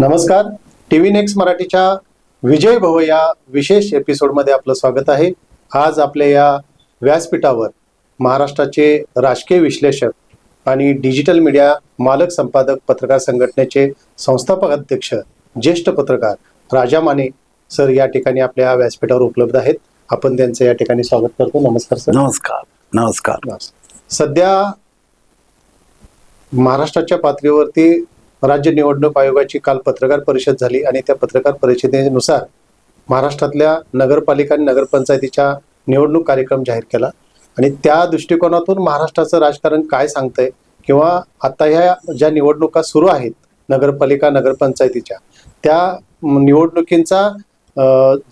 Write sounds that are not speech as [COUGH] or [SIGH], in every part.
नमस्कार. T V next मराठीच्या विजय भव या विशेष एपिसोडमध्ये आपलं स्वागत आहे. आज आपल्या या व्यासपीठावर महाराष्ट्राचे राजकीय विश्लेषक आणि डिजिटल मीडिया मालक संपादक पत्रकार संघटनेचे संस्थापक अध्यक्ष ज्येष्ठ पत्रकार राजा माने सर या ठिकाणी आपल्या व्यासपीठावर उपलब्ध आहेत. आपण त्यांचं या ठिकाणी स्वागत करतो. नमस्कार सर. नमस्कार. नमस्कार. सध्या महाराष्ट्राच्या पातळीवरती राज्य निवडणूक आयोगाची काल पत्रकार परिषद झाली आणि त्या पत्रकार परिषदेनुसार महाराष्ट्रातल्या नगरपालिका आणि नगरपंचायतीच्या निवडणूक कार्यक्रम जाहीर केला. आणि त्या दृष्टिकोनातून महाराष्ट्राचं राजकारण काय सांगतंय किंवा आता ह्या ज्या निवडणुका सुरू आहेत नगरपालिका नगरपंचायतीच्या त्या निवडणुकींचा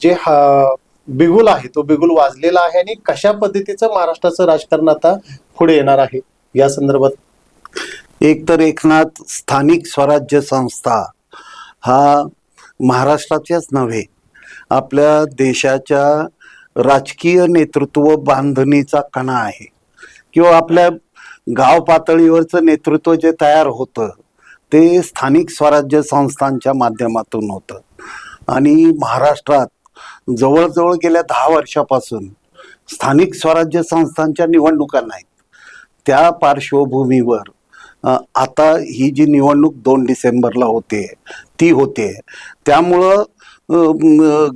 जे हा बिगुल आहे तो बिगुल वाजलेला आहे आणि कशा पद्धतीचं महाराष्ट्राचं राजकारण आता पुढे येणार आहे या संदर्भात एकतर एकनाथ स्थानिक स्वराज्य संस्था हा महाराष्ट्राच्याच नव्हे आपल्या देशाच्या राजकीय नेतृत्व बांधणीचा कणा आहे. किंवा आपल्या गाव पातळीवरचं नेतृत्व जे तयार होतं ते स्थानिक स्वराज्य संस्थांच्या माध्यमातून होतं. आणि महाराष्ट्रात जवळजवळ गेल्या दहा वर्षापासून स्थानिक स्वराज्य संस्थांच्या निवडणुका नाहीत. त्या पार्श्वभूमीवर आता ही जी निवडणूक दोन डिसेंबरला होते ती होते. त्यामुळं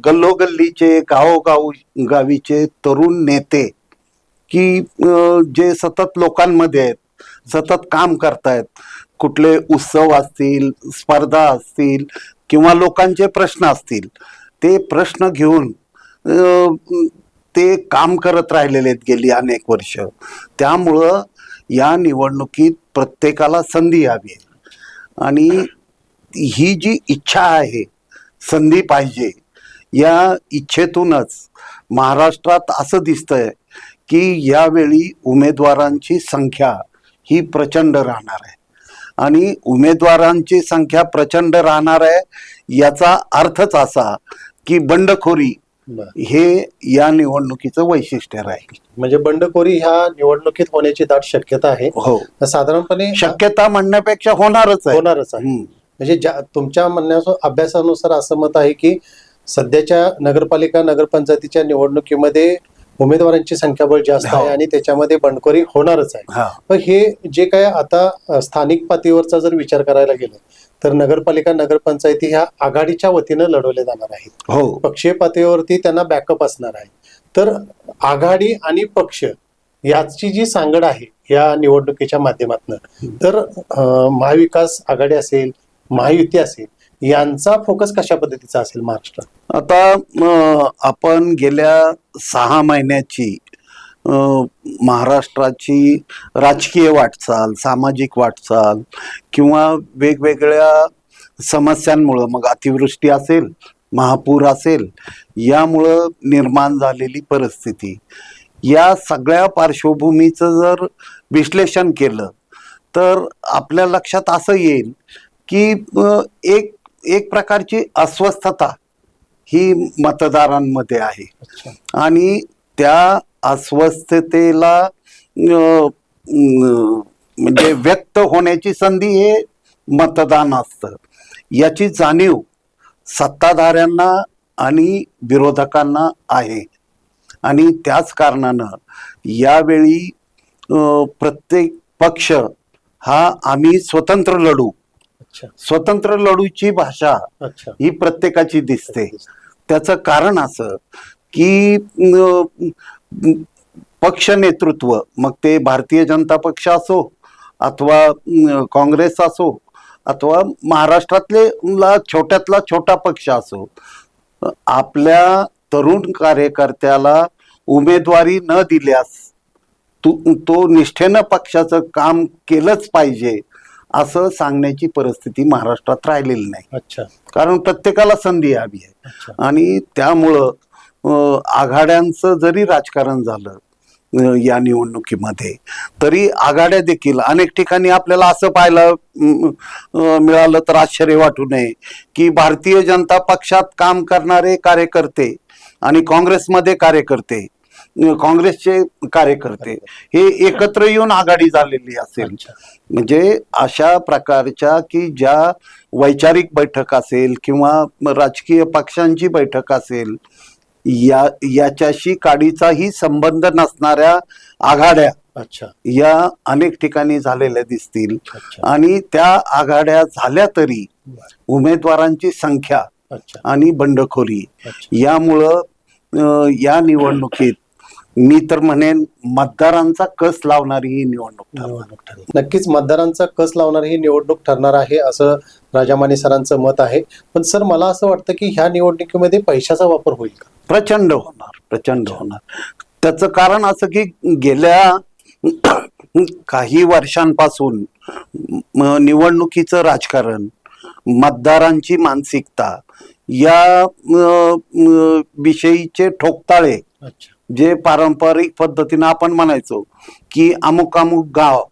गल्लोगल्लीचे गावोगाव गावीचे तरुण नेते की जे सतत लोकांमध्ये आहेत सतत काम करतायत कुठले उत्सव असतील स्पर्धा असतील किंवा लोकांचे प्रश्न असतील ते प्रश्न घेऊन ते काम करत राहिलेले आहेत गेली अनेक वर्ष. त्यामुळं या निवडणुकीत प्रत्येकाला संधी यावी आणि ही जी इच्छा आहे संधी पाहिजे या इच्छेतूनच महाराष्ट्रात असं दिसतंय की यावेळी उमेदवारांची संख्या ही प्रचंड राहणार आहे. आणि उमेदवारांची संख्या प्रचंड राहणार आहे याचा अर्थच असा की बंडखोरी हे या निवडणुकीचं वैशिष्ट्य राहील. म्हणजे बंडखोरी ह्या निवडणुकीत होण्याची दाट शक्यता आहे. हो. साधारणपणे शक्यता म्हणण्यापेक्षा होणारच आहे. होणारच आहे. हम्म. म्हणजे ज्या तुमच्या म्हणण्या अभ्यासानुसार असं मत आहे की सध्याच्या नगरपालिका नगरपंचायतीच्या निवडणुकीमध्ये उमेदवारांची संख्याबळ जास्त हो. आहे आणि त्याच्यामध्ये बंडखोरी होणारच आहे. हा. पण हे जे काय आता अ, स्थानिक पातळीवरचा जर विचार करायला गेलं तर नगरपालिका नगरपंचायती ह्या आघाडीच्या वतीनं लढवल्या जाणार आहेत. हो. पक्षीय पातळीवरती त्यांना बॅकअप असणार आहे. तर आघाडी आणि पक्ष याची जी सांगड आहे या निवडणुकीच्या माध्यमातून तर महाविकास आघाडी असेल महायुती असेल यांचा फोकस कशा पद्धतीचा असेल महाराष्ट्रात? आता आपण गेल्या सहा महिन्याची महाराष्ट्राची राजकीय वाटचाल सामाजिक वाटचाल किंवा वेगवेगळ्या समस्यांमुळं मग अतिवृष्टी असेल महापूर असेल यामुळं निर्माण झालेली परिस्थिती. या सगळ्या पार्श्वभूमीचं जर विश्लेषण केलं तर आपल्या लक्षात असं येईल की एक एक प्रकारची अस्वस्थता ही मतदारांमध्ये आहे. आणि त्या अस्वस्थतेला म्हणजे व्यक्त होण्याची संधी हे मतदान असतं. याची जाणीव सत्ताधाऱ्यांना आणि विरोधकांना आहे. आणि त्याच कारणानं यावेळी प्रत्येक पक्ष हा आम्ही स्वतंत्र लढू. स्वतंत्र लढूची भाषा अच्छा. ही प्रत्येकाची दिसते. त्याचं कारण असं की पक्ष नेतृत्व मग ते भारतीय जनता पक्ष असो अथवा काँग्रेस असो अथवा महाराष्ट्रातले छोट्यातला छोटा पक्ष असो आपल्या तरुण कार्यकर्त्याला उमेदवारी न दिल्यास तू तो निष्ठेनं पक्षाचं काम केलंच पाहिजे असं सांगण्याची परिस्थिती महाराष्ट्रात राहिलेली नाही. अच्छा. कारण प्रत्येकाला संधी हवी आहे. आणि त्यामुळं आघाड्यांचं जरी राजकारण झालं या निवडणुकीमध्ये तरी आघाड्या देखील अनेक ठिकाणी आपल्याला असं पाहायला मिळालं तर आश्चर्य वाटू नये की भारतीय जनता पक्षात काम करणारे कार्यकर्ते आणि काँग्रेसमध्ये कार्यकर्ते काँग्रेसचे कार्यकर्ते हे एकत्र येऊन आघाडी झालेली असेल. म्हणजे अशा प्रकारच्या की ज्या वैचारिक बैठक असेल किंवा राजकीय पक्षांची बैठक असेल या याच्याशी काडीचाही संबंध नसणाऱ्या आघाड्या अच्छा. या अनेक ठिकाणी झालेल्या दिसतील. आणि त्या आघाड्या झाल्या तरी उमेदवारांची संख्या आणि बंडखोरी यामुळं या निवडणुकीत मी तर म्हणेन मतदारांचा कस लावणारी ही निवडणूक ठरणार. नक्कीच मतदारांचा कस लावणारी ही निवडणूक ठरणार आहे असं राजामाने सरांचं मत आहे. पण सर मला असं वाटतं की ह्या निवडणुकीमध्ये पैशाचा वापर होईल का? प्रचंड होणार प्रचंड होणार. त्याचं कारण असं की गेल्या काही वर्षांपासून निवडणुकीचं राजकारण मतदारांची मानसिकता या विषयीचे ठोकताळे जे पारंपरिक पद्धतीनं आपण म्हणायचो की अमुक अमुक गाव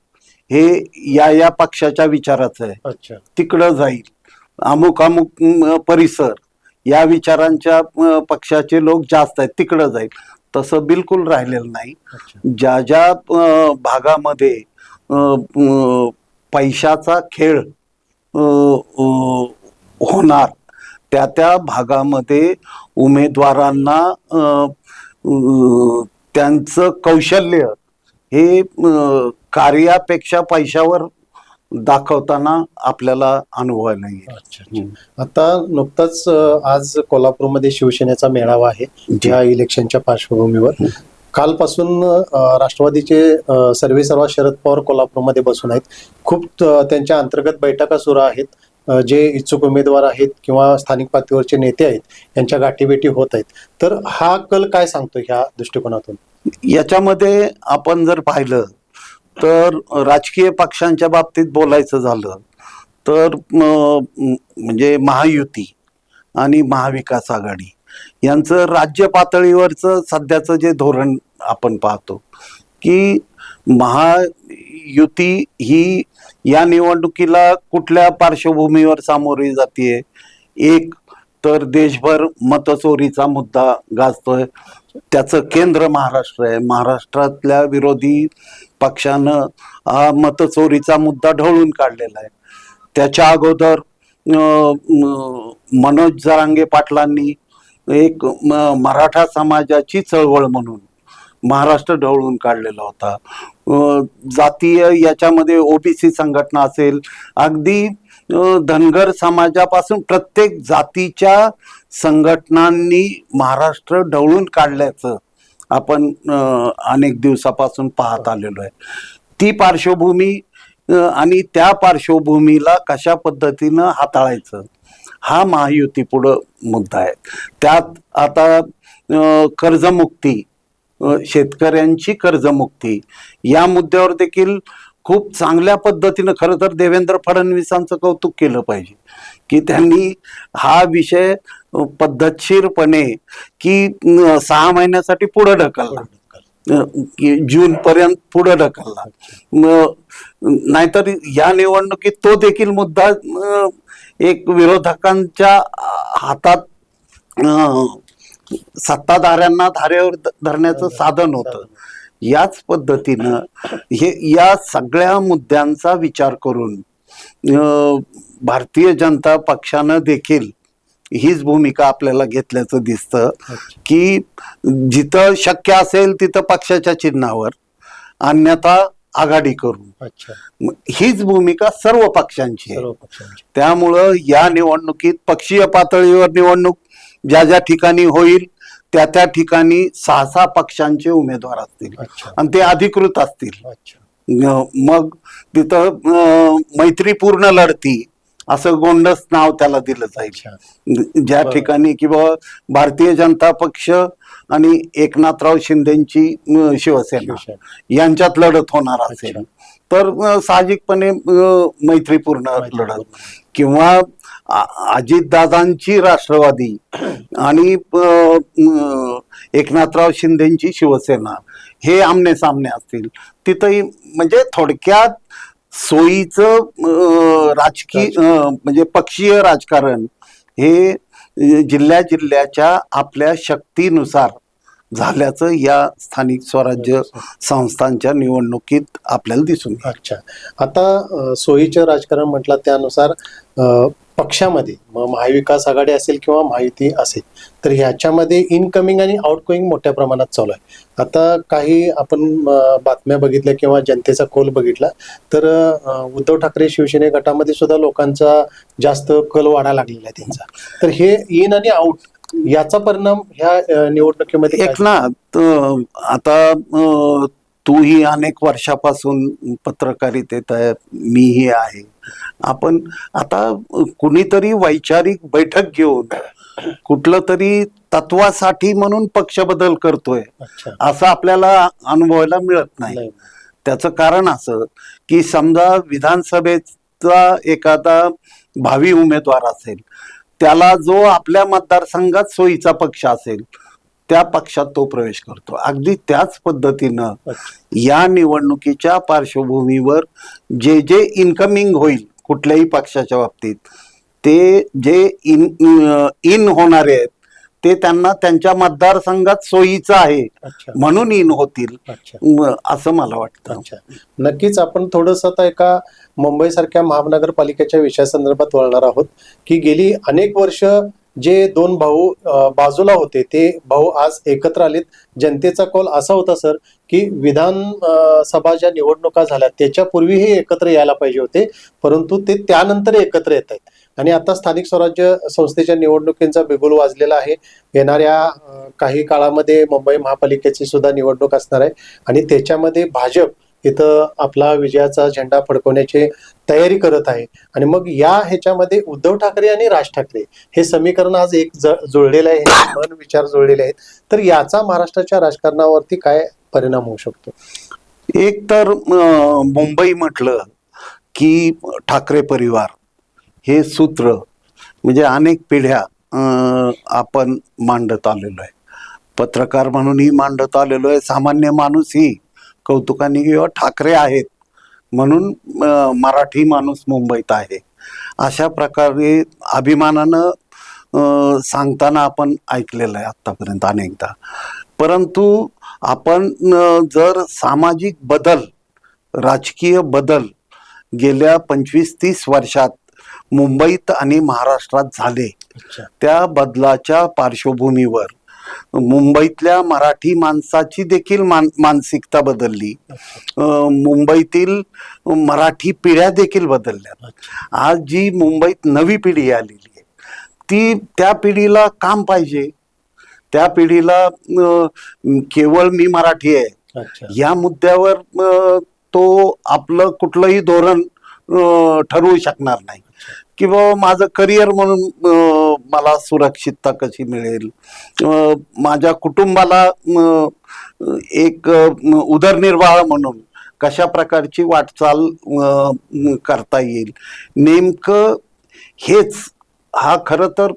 हे या या पक्षाच्या विचाराचं आहे. तिकडं जाईल. अमुक अमुक परिसर या विचारांच्या पक्षाचे लोक जास्त आहेत तिकडं जाईल. तसं बिलकुल राहिलेलं नाही. ज्या ज्या भागामध्ये पैशाचा खेळ होणार त्या त्या भागामध्ये उमेदवारांना त्यांचं कौशल्य हे कार्यापेक्षा पैशावर दाखवताना आपल्याला अनुभवायला येईल. अच्छा. आता नुकताच आज कोल्हापूरमध्ये शिवसेनेचा मेळावा आहे ज्या इलेक्शनच्या पार्श्वभूमीवर. कालपासून राष्ट्रवादीचे सर्वे सर्वा शरद पवार कोल्हापूरमध्ये बसून आहेत. खूप त्यांच्या अंतर्गत बैठका सुरू आहेत. जे इच्छुक उमेदवार आहेत किंवा स्थानिक पातळीवरचे नेते आहेत यांच्या गाठीभेटी होत आहेत. तर हा कल काय सांगतो ह्या दृष्टिकोनातून? याच्यामध्ये आपण जर पाहिलं तर राजकीय पक्षांच्या बाबतीत बोलायचं झालं तर म्हणजे महायुती आणि महाविकास आघाडी यांचं राज्य पातळीवरचं सध्याचं जे धोरण आपण पाहतो की महायुती ही या निवडणुकीला कुठल्या पार्श्वभूमीवर सामोरी जाते एक तर देशभर मतचोरीचा मुद्दा गाजतोय. त्याचं केंद्र महाराष्ट्र आहे. महाराष्ट्रातल्या विरोधी पक्षानं हा मतचोरीचा मुद्दा ढवळून काढलेला आहे. त्याच्या अगोदर मनोज जरांगे पाटलांनी एक म- मराठा समाजाची चळवळ म्हणून महाराष्ट्र ढवळून काढलेला होता. जातीय याच्यामध्ये ओबीसी संघटना असेल अगदी धनगर समाजापासून प्रत्येक जातीच्या संघटनांनी महाराष्ट्र ढवळून काढल्याचं आपण अनेक दिवसापासून पाहत आलेलो आहे. ती पार्श्वभूमी आणि त्या पार्श्वभूमीला कशा पद्धतीनं हाताळायचं हा महायुती पुढं मुद्दा आहे. त्यात आता कर्जमुक्ती शेतकऱ्यांची कर्जमुक्ती. या मुद्द्यावर देखील खूप चांगल्या पद्धतीनं खरं तर देवेंद्र फडणवीसांचं कौतुक केलं पाहिजे. की त्यांनी हा विषय पद्धतशीरपणे की सहा महिन्यासाठी पुढं ढकलला. की जून पर्यंत पुढे ढकलला. नाहीतर या निवडणुकीत तो देखील मुद्दा एक विरोधकांच्या हातात सत्ताधाऱ्यांना धारेवर धरण्याचं साधन होतं. याच पद्धतीनं हे या सगळ्या मुद्द्यांचा विचार करून भारतीय जनता पक्षानं देखील हीच भूमिका आपल्याला घेतल्याचं दिसतं की जिथं शक्य असेल तिथं पक्षाच्या चिन्हावर अन्यथा आघाडी करू अच्छा. म- हीच भूमिका सर्व पक्षांची आहे. सर्व पक्षांची. त्यामुळं या निवडणुकीत पक्षीय पातळीवर निवडणूक ज्या ज्या ठिकाणी होईल त्या त्या ठिकाणी सहा सहा पक्षांचे उमेदवार असतील आणि ते अधिकृत असतील मग तिथं मैत्रीपूर्ण लढती असं गोंडस नाव त्याला दिलं जाईल ज्या. ठिकाणी किंवा भारतीय जनता पक्ष आणि एकनाथराव शिंदेची शिवसेना. यांच्यात लढत होणार असेल. तर साहजिकपणे मैत्रीपूर्ण. लढत किंवा अजितदादांची राष्ट्रवादी आणि एकनाथराव शिंदेची शिवसेना हे आमने सामने असतील. तिथंही म्हणजे थोडक्यात सोयीचं राजकीय म्हणजे पक्षीय राजकारण हे जिल्ह्या जिल्ह्याच्या आपल्या शक्तीनुसार झाल्याचं या स्थानिक स्वराज्य संस्थांच्या निवडणुकीत आपल्याला दिसून अच्छा. आता सोयीचं राजकारण म्हटलं त्यानुसार पक्षामध्ये मग महाविकास आघाडी असेल किंवा महायुती असेल तर ह्याच्यामध्ये इनकमिंग आणि आउटगोईंग मोठ्या प्रमाणात चालू आहे. आता काही आपण बातम्या बघितल्या किंवा जनतेचा कोल बघितला तर उद्धव ठाकरे शिवसेने गटामध्ये सुद्धा लोकांचा जास्त कल वाढा लागलेला आहे त्यांचा. तर हे इन आणि आउट याचा परिणाम ह्या निवडणुकीमध्ये एकनाथ अं, आता अं, तूही अनेक वर्षापासून पत्रकारितेत आहे मीही आहे. आपण आता कुणीतरी वैचारिक बैठक घेऊन कुठलं तरी तत्वासाठी म्हणून पक्ष बदल करतोय असं आपल्याला अनुभवायला मिळत नाही. त्याचं कारण असं की समजा विधानसभेचा एखादा भावी उमेदवार असेल त्याला जो आपल्या मतदारसंघात सोयीचा पक्ष असेल त्या पक्षात तो प्रवेश करतो अगदी त्याच पद्धतीनं. या निवडणुकीच्या पार्श्वभूमीवर जे जे इन्कमिंग होईल कुठल्याही पक्षाच्या बाबतीत ते जे इन इन होणारे आहेत ते त्यांना त्यांच्या मतदारसंघात सोयीचं आहे म्हणून इन होतील. असं मला वाटतं. नक्कीच आपण थोडस आता एका मुंबई सारख्या महानगरपालिकेच्या विषयासंदर्भात वळणार आहोत की गेली अनेक वर्ष जे दोन भाऊ बाजूला होते ते भाऊ आज एकत्र आलेत. जनतेचा कौल असा होता सर की विधान सभा ज्या निवडणुका झाल्या त्याच्यापूर्वी हे एकत्र यायला पाहिजे होते परंतु ते त्यानंतर एकत्र येत आहेत. आणि आता स्थानिक स्वराज्य संस्थेच्या निवडणुकींचा बिगुल वाजलेला आहे. येणाऱ्या काही काळामध्ये मुंबई महापालिकेची सुद्धा निवडणूक असणार आहे. आणि त्याच्यामध्ये भाजप इथं आपला विजयाचा झेंडा फडकवण्याची तयारी करत आहे. आणि मग या ह्याच्यामध्ये उद्धव ठाकरे आणि राज ठाकरे हे समीकरण आज एक जुळलेलं आहे. हे मन विचार जुळलेले आहेत. तर याचा महाराष्ट्राच्या राजकारणावरती काय परिणाम होऊ शकतो? एक तर मुंबई म्हटलं की ठाकरे परिवार. हे सूत्र म्हणजे अनेक पिढ्या आपण मांडत आलेलो आहे. पत्रकार म्हणूनही मांडत आलेलो आहे. सामान्य माणूसही कौतुकाने किंवा ठाकरे आहेत म्हणून मराठी माणूस मुंबईत आहे. अशा प्रकारे अभिमानानं सांगताना आपण ऐकलेलं आहे आत्तापर्यंत अनेकदा. परंतु आपण जर सामाजिक बदल राजकीय बदल गेल्या पंचवीस तीस वर्षात मुंबईत आणि महाराष्ट्रात झाले. त्या बदलाच्या पार्श्वभूमीवर मुंबईतल्या मराठी माणसाची देखील मान मानसिकता बदलली. मुंबईतील मराठी पिढ्या देखील बदलल्या. आज जी मुंबईत नवी पिढी आलेली आहे ती त्या पिढीला काम पाहिजे. त्या पिढीला केवळ मी मराठी आहे. या मुद्द्यावर तो आपलं कुठलंही धोरण ठरवू शकणार नाही. किंवा माझं करिअर म्हणून मला सुरक्षितता कशी मिळेल? माझ्या कुटुंबाला एक उदरनिर्वाह म्हणून कशा प्रकारची वाटचाल करता येईल? नेमकं हेच हा खरं तर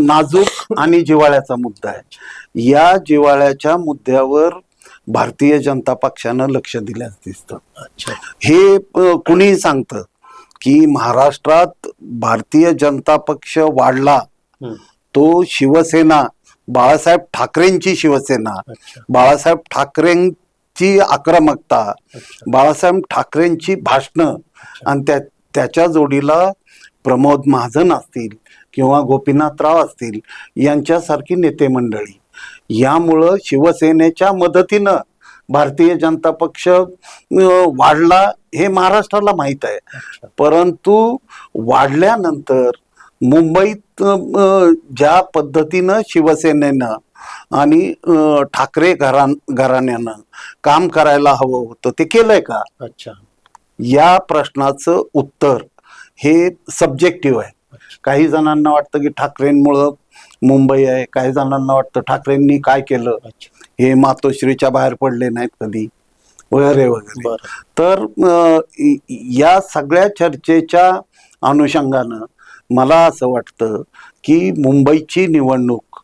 नाजूक आणि जिव्हाळ्याचा मुद्दा आहे. या जिव्हाळ्याच्या मुद्द्यावर भारतीय जनता पक्षानं लक्ष दिल्यास दिसतं. अच्छा. हे कुणीही सांगतं की महाराष्ट्रात भारतीय जनता पक्ष वाढला. तो शिवसेना बाळासाहेब ठाकरेंची शिवसेना बाळासाहेब ठाकरेंची आक्रमकता बाळासाहेब ठाकरेंची भाषणं आणि त्या त्याच्या जोडीला प्रमोद महाजन असतील किंवा गोपीनाथराव असतील यांच्यासारखी नेते मंडळी यामुळं शिवसेनेच्या मदतीनं भारतीय जनता पक्ष वाढला हे महाराष्ट्राला माहीत आहे. परंतु वाढल्यानंतर मुंबईत ज्या पद्धतीनं शिवसेनेनं आणि ठाकरे घरान घराण्यानं काम करायला हवं होतं ते केलंय का? अच्छा. या प्रश्नाचं उत्तर हे सब्जेक्टिव्ह आहे. काही जणांना वाटतं की ठाकरेंमुळं मुंबई आहे काही जणांना वाटतं ठाकरेंनी काय केलं? अच्छा. हे मातोश्रीच्या बाहेर पडले नाहीत कधी? वगैरे वगैरे. तर या सगळ्या चर्चेच्या अनुषंगानं मला असं वाटतं की मुंबईची निवडणूक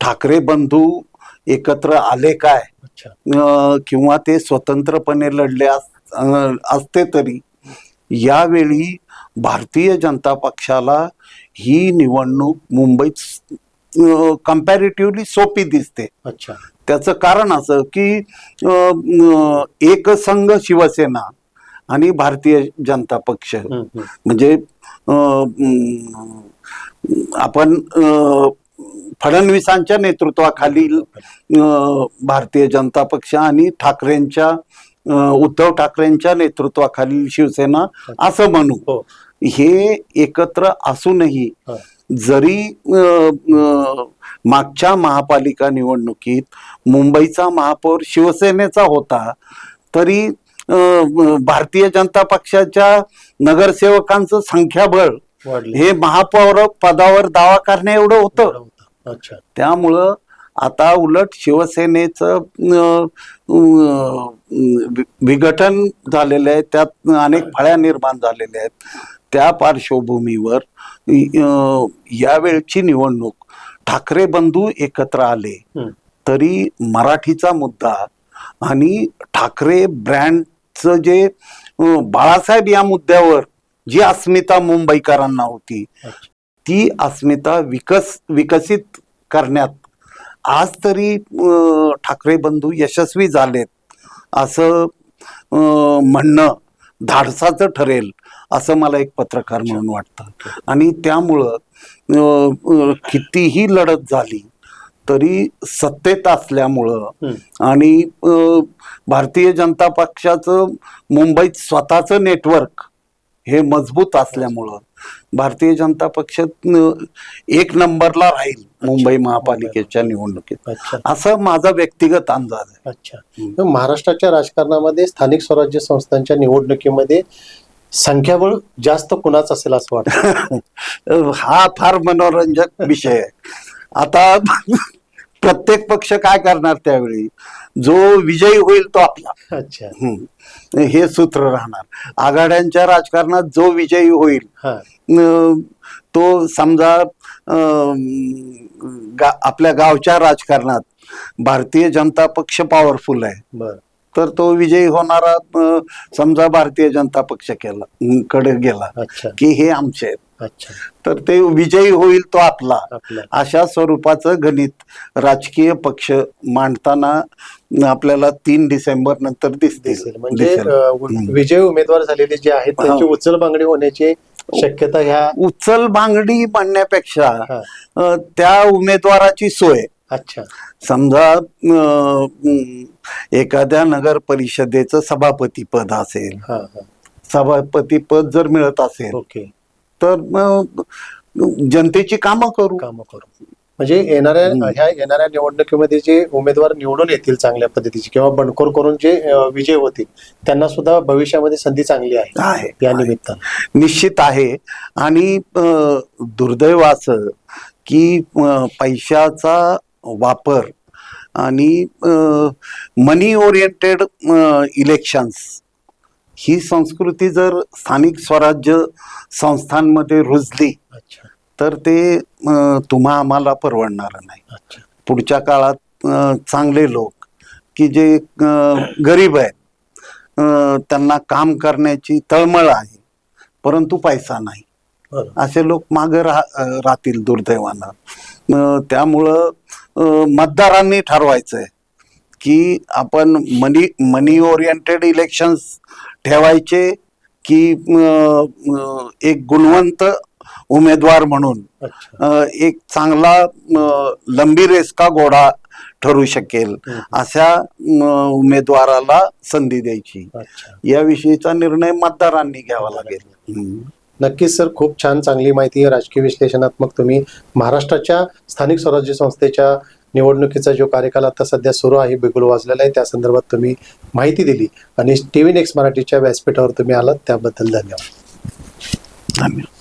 ठाकरे बंधू एकत्र आले काय? किंवा ते स्वतंत्रपणे लढले असते तरी यावेळी भारतीय जनता पक्षाला ही निवडणूक मुंबईत कम्पॅरेटिव्हली सोपी दिसते. अच्छा. त्याचं कारण असं की अ, एकसंघ शिवसेना आणि भारतीय जनता पक्ष. म्हणजे आपण फडणवीसांच्या नेतृत्वाखालील अ, भारतीय जनता पक्ष आणि ठाकरेंच्या उद्धव ठाकरेंच्या नेतृत्वाखालील शिवसेना असं म्हणू हो हे एकत्र असूनही. जरी मागच्या महापालिका निवडणुकीत मुंबईचा महापौर शिवसेनेचा होता तरी भारतीय जनता पक्षाच्या नगरसेवकांचं संख्याबळ वाढले. हे महापौर पदावर दावा करण्या एवढं होतं. अच्छा. त्यामुळं आता उलट शिवसेनेचं विघटन झालेलं आहे. त्यात अनेक फळ्या निर्माण झालेल्या आहेत. त्या पार्श्वभूमीवर यावेळची निवडणूक ठाकरे बंधू एकत्र आले. तरी मराठीचा मुद्दा आणि ठाकरे ब्रँडचं जे बाळासाहेब या मुद्द्यावर जी अस्मिता मुंबईकरांना होती ती अस्मिता विकस विकसित करण्यात आज तरी ठाकरे बंधू यशस्वी झालेत असं म्हणणं धाडसाचं ठरेल असं मला एक पत्रकार म्हणून वाटतं. आणि त्यामुळं कितीही लढत झाली तरी सत्तेत असल्यामुळं. आणि भारतीय जनता पक्षाचं मुंबईत स्वतःचं नेटवर्क हे मजबूत असल्यामुळं भारतीय जनता पक्ष एक नंबरला राहील मुंबई महापालिकेच्या निवडणुकीत. असं माझा व्यक्तिगत अंदाज आहे. अच्छा. महाराष्ट्राच्या राजकारणामध्ये स्थानिक स्वराज्य संस्थांच्या निवडणुकीमध्ये संख्याबळ जास्त कुणाच असेल असं वाटतं? [LAUGHS] हा फार मनोरंजक विषय आहे. आता [LAUGHS] प्रत्येक पक्ष काय करणार त्यावेळी? जो विजयी होईल तो आपला. अच्छा. हे सूत्र राहणार. आघाड्यांच्या राजकारणात जो विजयी होईल तो समजा गा- आपल्या गावच्या राजकारणात भारतीय जनता पक्ष पॉवरफुल आहे. बर. तर तो विजयी होणारा समजा भारतीय जनता पक्ष केला कडे गेला की हे आमचे आहेत. अच्छा. तर ते विजयी होईल तो आपला. अशा स्वरूपाचं गणित राजकीय पक्ष मांडताना आपल्याला तीन डिसेंबर नंतर दिसतील. म्हणजे. विजय उमेदवार झालेले जे आहेत त्यांची. उचल बांगडी होण्याची शक्यता ह्या उचल बांगडी म्हणण्यापेक्षा त्या उमेदवाराची सोय अच्छा. समजा एखाद्या नगर परिषदेचं सभापती पद असेल. हा हा. सभापती पद जर मिळत असेल ओके. तर जनतेची कामं करू. काम करू. म्हणजे येणाऱ्या. ह्या येणाऱ्या निवडणुकीमध्ये जे उमेदवार निवडून येतील चांगल्या पद्धतीचे किंवा बंडखोर करून जे विजय होतील त्यांना सुद्धा भविष्यामध्ये संधी चांगली आहे. या आहे. निमित्तानं निश्चित आहे. आणि दुर्दैव असं की पैशाचा वापर आणि मनी ओरिएंटेड इलेक्शन्स ही संस्कृती जर स्थानिक स्वराज्य संस्थांमध्ये रुजली तर ते तुम्हा आम्हाला परवडणार नाही. अच्छा. पुढच्या काळात चांगले लोक की जे गरीब आहेत त्यांना काम करण्याची तळमळ आहे परंतु पैसा नाही. असे लोक मागे राहतील दुर्दैवानं. त्यामुळं मतदारांनी ठरवायचंय की आपण मनी मनी ओरिएंटेड इलेक्शन्स ठेवायचे की एक गुणवंत उमेदवार म्हणून एक चांगला लंबी रेस का घोडा ठरू शकेल. अशा उमेदवाराला संधी द्यायची. याविषयीचा निर्णय मतदारांनी घ्यावा लागेल. नक्कीच सर खूप छान चांगली माहिती राजकीय विश्लेषणात्मक तुम्ही महाराष्ट्राच्या स्थानिक स्वराज्य संस्थेच्या निवडणुकीचा जो कार्यकाल आता सध्या सुरू आहे बिगुल वाजलेला आहे त्या संदर्भात तुम्ही माहिती दिली. आणि टी व्ही नेक्स्ट मराठीच्या व्यासपीठावर तुम्ही आलात त्याबद्दल धन्यवाद. धन्यवाद.